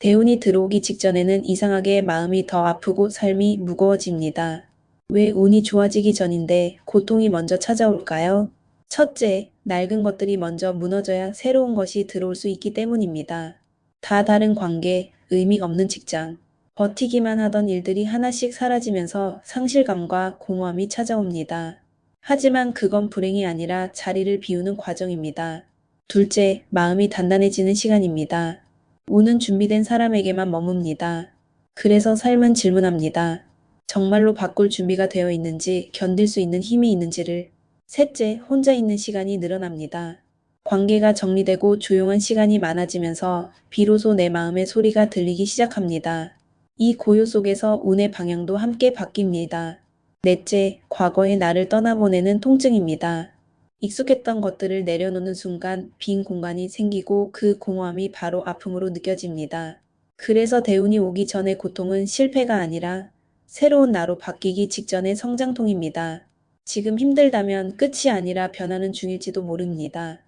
대운이 들어오기 직전에는 이상하게 마음이 더 아프고 삶이 무거워집니다. 왜 운이 좋아지기 전인데 고통이 먼저 찾아올까요? 첫째, 낡은 것들이 먼저 무너져야 새로운 것이 들어올 수 있기 때문입니다. 다 다른 관계, 의미 없는 직장, 버티기만 하던 일들이 하나씩 사라지면서 상실감과 공허함이 찾아옵니다. 하지만 그건 불행이 아니라 자리를 비우는 과정입니다. 둘째, 마음이 단단해지는 시간입니다. 운은 준비된 사람에게만 머뭅니다. 그래서 삶은 질문합니다. 정말로 바꿀 준비가 되어 있는지, 견딜 수 있는 힘이 있는지를. 셋째, 혼자 있는 시간이 늘어납니다. 관계가 정리되고 조용한 시간이 많아지면서 비로소 내 마음의 소리가 들리기 시작합니다. 이 고요 속에서 운의 방향도 함께 바뀝니다. 넷째, 과거의 나를 떠나보내는 통증입니다. 익숙했던 것들을 내려놓는 순간 빈 공간이 생기고 그 공허함이 바로 아픔으로 느껴집니다. 그래서 대운이 오기 전의 고통은 실패가 아니라 새로운 나로 바뀌기 직전의 성장통입니다. 지금 힘들다면 끝이 아니라 변하는 중일지도 모릅니다.